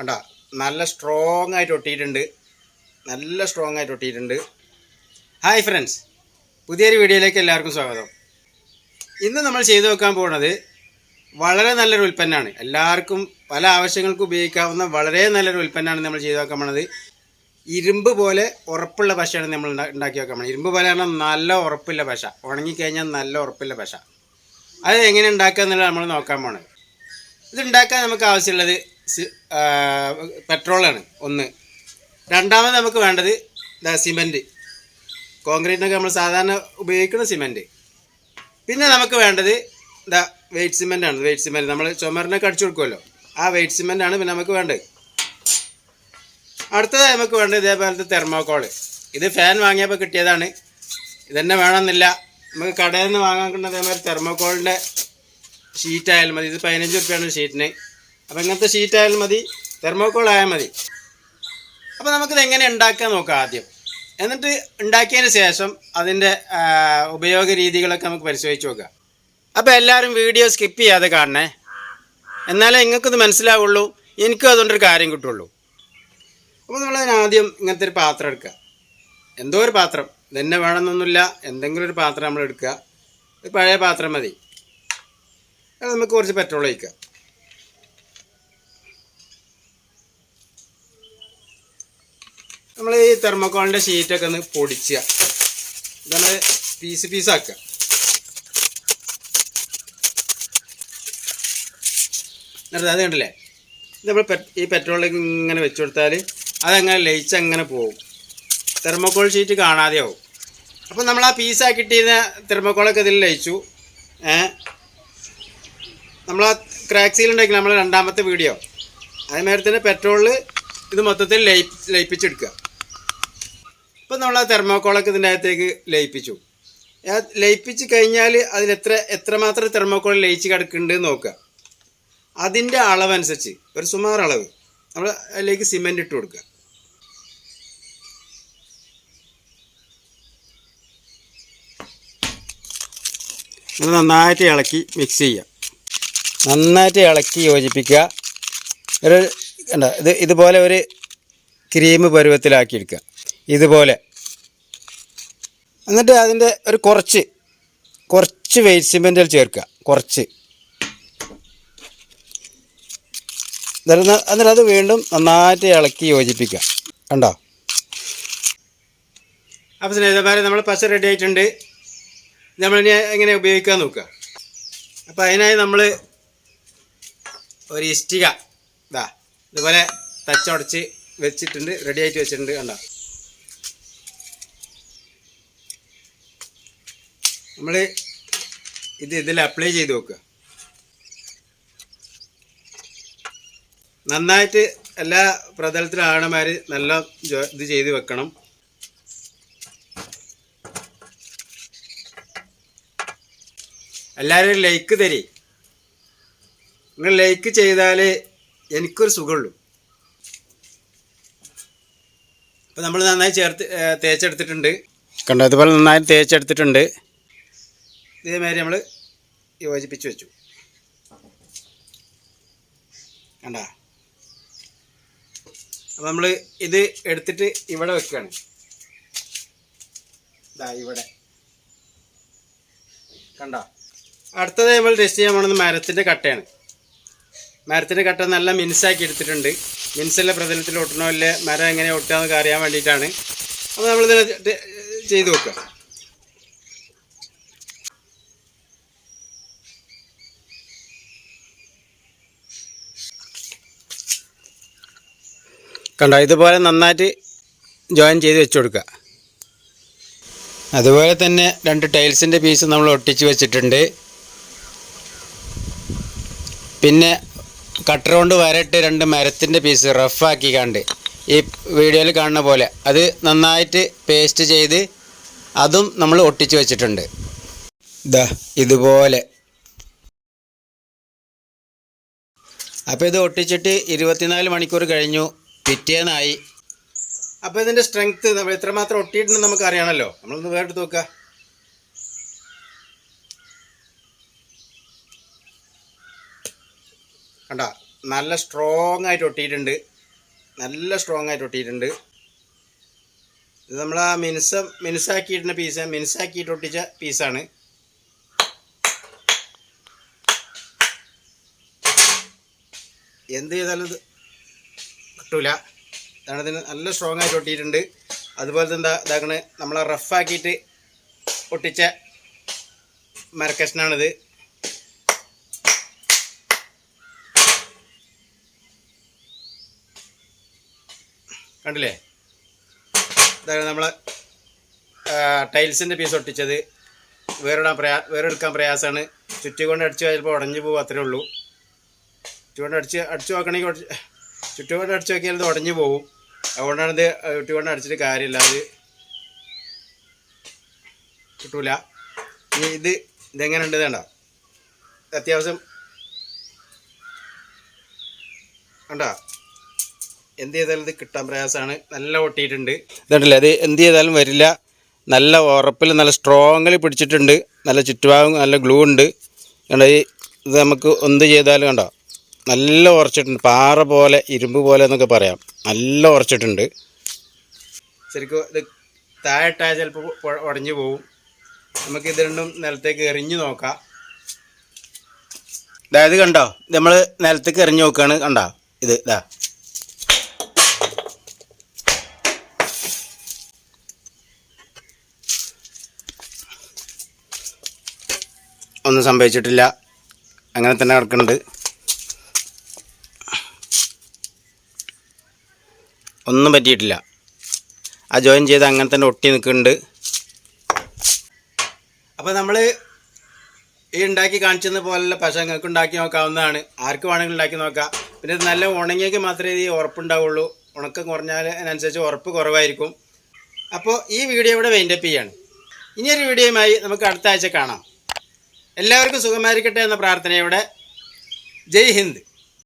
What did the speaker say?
കണ്ട നല്ല സ്ട്രോങ് ആയിട്ട് ഒട്ടിയിട്ടുണ്ട്. നല്ല സ്ട്രോങ് ആയിട്ട് ഒട്ടിയിട്ടുണ്ട്. ഹായ് ഫ്രണ്ട്സ് പുതിയൊരു വീഡിയോയിലേക്ക് എല്ലാവർക്കും സ്വാഗതം. ഇന്ന് നമ്മൾ ചെയ്തു വെക്കാൻ പോകുന്നത് വളരെ നല്ലൊരു ഉൽപ്പന്നമാണ്. എല്ലാവർക്കും പല ആവശ്യങ്ങൾക്കും ഉപയോഗിക്കാവുന്ന വളരെ നല്ലൊരു ഉൽപ്പന്നമാണ് നമ്മൾ ചെയ്തു വെക്കാൻ പോണത് ഇരുമ്പ് പോലെ ഉറപ്പുള്ള പശയാണ് നമ്മൾ ഉണ്ടാക്കി വെക്കാൻ പോകുന്നത്. ഇരുമ്പ് പോലെ പറഞ്ഞാൽ നല്ല ഉറപ്പുള്ള പശ. ഉണങ്ങിക്കഴിഞ്ഞാൽ നല്ല ഉറപ്പുള്ള പശ. അത് എങ്ങനെ ഉണ്ടാക്കുക എന്നുള്ളത് നമ്മൾ നോക്കാൻ പോണത്. ഇതുണ്ടാക്കാൻ നമുക്ക് ആവശ്യമുള്ളത് പെട്രോളാണ് ഒന്ന്. രണ്ടാമത് നമുക്ക് വേണ്ടത് സിമന്റ് കോൺക്രീറ്റിനൊക്കെ നമ്മൾ സാധാരണ ഉപയോഗിക്കുന്ന സിമന്റ് പിന്നെ നമുക്ക് വേണ്ടത് ഇതാ വെയിറ്റ് സിമെന്റ് ആണ് വെയിറ്റ് സിമെന്റ് നമ്മൾ ചുമരിനൊക്കെ അടിച്ചു കൊടുക്കുമല്ലോ. ആ വെയിറ്റ് സിമെന്റ് ആണ് പിന്നെ നമുക്ക് വേണ്ടത്. അടുത്തതായി നമുക്ക് വേണ്ടത് ഇതേപോലത്തെ തെർമോക്കോൾ. ഇത് ഫാൻ വാങ്ങിയപ്പോൾ കിട്ടിയതാണ്. ഇതന്നെ വേണമെന്നില്ല. നമുക്ക് കടയിൽ നിന്ന് വാങ്ങാൻ കിട്ടുന്ന അതേമാതിരി തെർമോക്കോളിന്റെ ഷീറ്റായാലും മതി. ഇത് പതിനഞ്ച് റുപ്യാണ് ഷീറ്റിന്. അപ്പോൾ ഇങ്ങനത്തെ ഷീറ്റായാലും മതി തെർമോക്കോൾ ആയാൽ മതി. അപ്പോൾ നമുക്കിത് എങ്ങനെ ഉണ്ടാക്കാൻ നോക്കാം ആദ്യം. എന്നിട്ട് ഉണ്ടാക്കിയതിന് ശേഷം അതിന്റെ ഉപയോഗ രീതികളൊക്കെ നമുക്ക് പരിശോധിച്ച് നോക്കാം. അപ്പോൾ എല്ലാവരും വീഡിയോ സ്കിപ്പ് ചെയ്യാതെ കാണണേ. എന്നാലേ നിങ്ങൾക്കിത് മനസ്സിലാവുള്ളൂ എനിക്കും അതുകൊണ്ടൊരു കാര്യം കിട്ടുള്ളൂ. അപ്പോൾ നമ്മൾ ആദ്യം ഇങ്ങനത്തെ ഒരു പാത്രം എടുക്കുക. എന്തോ ഒരു പാത്രം. ഇതന്നെ വേണമെന്നൊന്നുമില്ല. എന്തെങ്കിലും ഒരു പാത്രം നമ്മൾ എടുക്കുക. ഒരു പഴയ പാത്രം മതി. നമുക്ക് കുറച്ച് പെട്രോൾ ഒഴിക്കുക നമ്മൾ ഈ തെർമോക്കോളിന്റെ ഷീറ്റൊക്കെ ഒന്ന് പൊടിച്ചുക ഇതാണ് പീസ് പീസാക്കുക എന്നിട്ട് അത് കണ്ടില്ലേ? നമ്മൾ ഈ പെട്രോളിൽ ഇങ്ങനെ വെച്ച് കൊടുത്താൽ അതങ്ങനെ ലയിച്ച് അങ്ങനെ പോകും തെർമോക്കോൾ ഷീറ്റ് കാണാതെ ആവും. അപ്പോൾ നമ്മൾ ആ പീസാക്കിയിട്ടിരുന്ന തെർമോക്കോളൊക്കെ ഇതിൽ ലയിച്ചു. നമ്മൾ ആ ക്രാക്ക് സീൽ നമ്മൾ രണ്ടാമത്തെ വീഡിയോ അതേമാതിരി തന്നെ പെട്രോളിൽ ഇത് മൊത്തത്തിൽ ലയി ലയിപ്പിച്ചെടുക്കുക ഇപ്പം നമ്മൾ ആ തെർമോക്കോളൊക്കെ ഇതിന്റെ അകത്തേക്ക് ലയിപ്പിച്ചു. ലയിപ്പിച്ച് കഴിഞ്ഞാൽ അതിൽ എത്ര എത്രമാത്രം തെർമോക്കോൾ ലയിച്ച് കിടക്കുന്നുണ്ട് നോക്കുക. അതിന്റെ അളവനുസരിച്ച് ഒരു സുമാർ അളവ്. നമ്മൾ അതിലേക്ക് സിമെന്റ് ഇട്ട് കൊടുക്കുക. നന്നായിട്ട് ഇളക്കി മിക്സ് ചെയ്യുക. നന്നായിട്ട് ഇളക്കി യോജിപ്പിക്കുക. ഒരു കണ്ട ഇത് ഇതുപോലെ ഒരു ക്രീം പരുവത്തിലാക്കി എടുക്കുക. ഇതുപോലെ. എന്നിട്ട് അതിന്റെ ഒരു കുറച്ച് കുറച്ച് വെയിറ്റ് സിമെന്റിൽ ചേർക്കുക കുറച്ച്. എന്നിട്ട് അത് വീണ്ടും നന്നായിട്ട് ഇളക്കി യോജിപ്പിക്കുക. കണ്ടോ? അപ്പോൾ സ്നേഹിതന്മാരെ നമ്മൾ പശ റെഡി ആയിട്ടുണ്ട്. നമ്മളിനി എങ്ങനെ ഉപയോഗിക്കാൻ നോക്കുക? അപ്പോൾ അതിനായി നമ്മൾ ഒരു ഇഷ്ടിക ഇതാ ഇതുപോലെ തച്ചുടച്ച് വെച്ചിട്ടുണ്ട് റെഡി ആയിട്ട് വെച്ചിട്ടുണ്ട് കണ്ടോ? നമ്മൾ ഇത് ഇതിൽ അപ്ലൈ ചെയ്ത് നോക്കുക നന്നായിട്ട് എല്ലാ പ്രതലത്തിലും ആണമാർ നല്ല ഇത് ചെയ്ത് വെക്കണം. എല്ലാവരും ലൈക്ക് തരി. നിങ്ങൾ ലൈക്ക് ചെയ്താൽ എനിക്കൊരു സുഖമുള്ളൂ. അപ്പം നമ്മൾ നന്നായി ചേർത്ത് തേച്ചെടുത്തിട്ടുണ്ട്. കണ്ടോ? ഇതുപോലെ നന്നായി തേച്ചെടുത്തിട്ടുണ്ട്. ഇതേമാതിരി നമ്മൾ യോജിപ്പിച്ച് വെച്ചു. കണ്ട? അപ്പം നമ്മൾ ഇത് എടുത്തിട്ട് ഇവിടെ വെക്കുകയാണ് ഇതാ ഇവിടെ. കണ്ട? അടുത്തത് നമ്മൾ ടെസ്റ്റ് ചെയ്യാൻ പോണത് മരത്തിന്റെ കട്ടയാണ്. മരത്തിന്റെ കട്ട നല്ല മിനുസാക്കി എടുത്തിട്ടുണ്ട്. മിനുസല്ല പ്രതലത്തിൽ ഒട്ടണോ അല്ലേ മരം എങ്ങനെ ഒട്ടുക എന്നൊക്കെ അറിയാൻ വേണ്ടിയിട്ടാണ്. അപ്പോൾ നമ്മളിത് ടെ- ചെയ്ത് നോക്കുക. കണ്ടോ ഇതുപോലെ നന്നായിട്ട് ജോയിൻ ചെയ്ത് വെച്ച് കൊടുക്കുക. അതുപോലെ തന്നെ രണ്ട് ടൈൽസിന്റെ പീസ് നമ്മൾ ഒട്ടിച്ച് വെച്ചിട്ടുണ്ട്. പിന്നെ കട്ടർ കൊണ്ട് വരട്ട് രണ്ട് മരത്തിന്റെ പീസ് റഫാക്കി കണ്ട് ഈ വീഡിയോയിൽ കാണുന്ന പോലെ അത് നന്നായിട്ട് പേസ്റ്റ് ചെയ്ത് അതും നമ്മൾ ഒട്ടിച്ച് വെച്ചിട്ടുണ്ട്. ഇതാ ഇതുപോലെ. അപ്പോൾ ഇത് ഒട്ടിച്ചിട്ട് ഇരുപത്തിനാല് മണിക്കൂർ കഴിഞ്ഞു. പിറ്റേന്നായി. അപ്പോൾ ഇതിന്റെ സ്ട്രെങ്ത് നമ്മൾ എത്രമാത്രം ഒട്ടിയിട്ടുണ്ടെന്ന് നമുക്ക് അറിയണമല്ലോ നമ്മളൊന്ന് വേറെ നോക്കുക കണ്ട? നല്ല സ്ട്രോങ് ആയിട്ട് ഒട്ടിയിട്ടുണ്ട്. നല്ല സ്ട്രോങ് ആയിട്ട് ഒട്ടിയിട്ടുണ്ട്. ഇത് നമ്മൾ ആ മിനുസ മിനുസാക്കിയിടുന്ന പീസ് മിനുസാക്കിയിട്ട് ഒട്ടിച്ച പീസാണ് എന്ത് ചെയ്താലും കിട്ടൂല. അതാണ് ഇതിന് നല്ല സ്ട്രോങ് ആയിട്ട് ഒട്ടിയിട്ടുണ്ട്. അതുപോലെ തന്നെ എന്താ ഇതാക്കണ് നമ്മൾ റഫാക്കിയിട്ട് ഒട്ടിച്ച മരക്കഷ്ണാണിത്. കണ്ടില്ലേ? ഇതാണ് നമ്മൾ ടൈൽസിന്റെ പീസ് ഒട്ടിച്ചത്. വേറിടാൻ പ്രയാ വേറെടുക്കാൻ പ്രയാസമാണ് ചുറ്റുകൊണ്ട് അടിച്ച് ചിലപ്പോൾ ഉടഞ്ഞു പോകും അത്രേ ഉള്ളൂ. ചുറ്റുകൊണ്ട് അടിച്ച് അടിച്ച് നോക്കണമെങ്കിൽ ചുറ്റുകൊണ്ട് അടിച്ച് നോക്കിയാൽ ഇത് ഉടഞ്ഞു പോകും അതുകൊണ്ടാണ് ഇത് ചുറ്റുകൊണ്ട് അടിച്ചിട്ട് കാര്യമില്ല. അത് കിട്ടൂല. ഇനി ഇത് ഇതെങ്ങനെ ഉണ്ട് വേണ്ട അത്യാവശ്യം കണ്ടോ? എന്ത് ചെയ്താലും ഇത് കിട്ടാൻ പ്രയാസമാണ്. നല്ല ഒട്ടിയിട്ടുണ്ട്. ഇതുണ്ടല്ലേ അത് എന്ത് ചെയ്താലും വരില്ല. നല്ല ഉറപ്പിൽ നല്ല സ്ട്രോങ്ങിൽ പിടിച്ചിട്ടുണ്ട്. നല്ല ചുറ്റുഭാഗം നല്ല ഗ്ലൂ ഉണ്ട്. കണ്ടോ ഈ ഇത് നമുക്ക് എന്ത് ചെയ്താലും കണ്ടോ? നല്ല ഉറച്ചിട്ടുണ്ട്. പാറ പോലെ ഇരുമ്പ് പോലെ എന്നൊക്കെ പറയാം. നല്ല ഉറച്ചിട്ടുണ്ട്. ശരിക്കും ഇത് താഴെട്ടാൽ ചിലപ്പോൾ ഉടഞ്ഞു പോവും. നമുക്ക് ഇത് രണ്ടും നിലത്തേക്ക് എറിഞ്ഞു നോക്കാം. അതായത് കണ്ടോ? നമ്മൾ നിലത്തേക്ക് എറിഞ്ഞു നോക്കുകയാണ് കണ്ടോ? ഇത് ഇതാ ഒന്നും സംഭവിച്ചിട്ടില്ല. അങ്ങനെ തന്നെ കിടക്കുന്നുണ്ട് ഒന്നും പറ്റിയിട്ടില്ല. ആ ജോയിൻ ചെയ്ത് അങ്ങനെ തന്നെ ഒട്ടി നിൽക്കുന്നുണ്ട്. അപ്പോൾ നമ്മൾ ഈ ഉണ്ടാക്കി കാണിച്ചത് പോലുള്ള പശ നിങ്ങൾക്ക് ഉണ്ടാക്കി നോക്കാവുന്നതാണ്. ആർക്ക് വേണമെങ്കിലും ഉണ്ടാക്കി നോക്കാം. പിന്നെ നല്ല ഉണങ്ങിയെങ്കിൽ മാത്രമേ ഇത് ഉറപ്പുണ്ടാവുള്ളൂ. ഉണക്കം കുറഞ്ഞാൽ അതിനനുസരിച്ച് ഉറപ്പ് കുറവായിരിക്കും. അപ്പോൾ ഈ വീഡിയോ ഇവിടെ വൈൻഡപ്പ് ചെയ്യാണ്. ഇനിയൊരു വീഡിയോയുമായി നമുക്ക് അടുത്ത ആഴ്ച കാണാം. എല്ലാവർക്കും സുഖമായിരിക്കട്ടെ എന്ന പ്രാർത്ഥനയോടെ. ജയ് ഹിന്ദ്.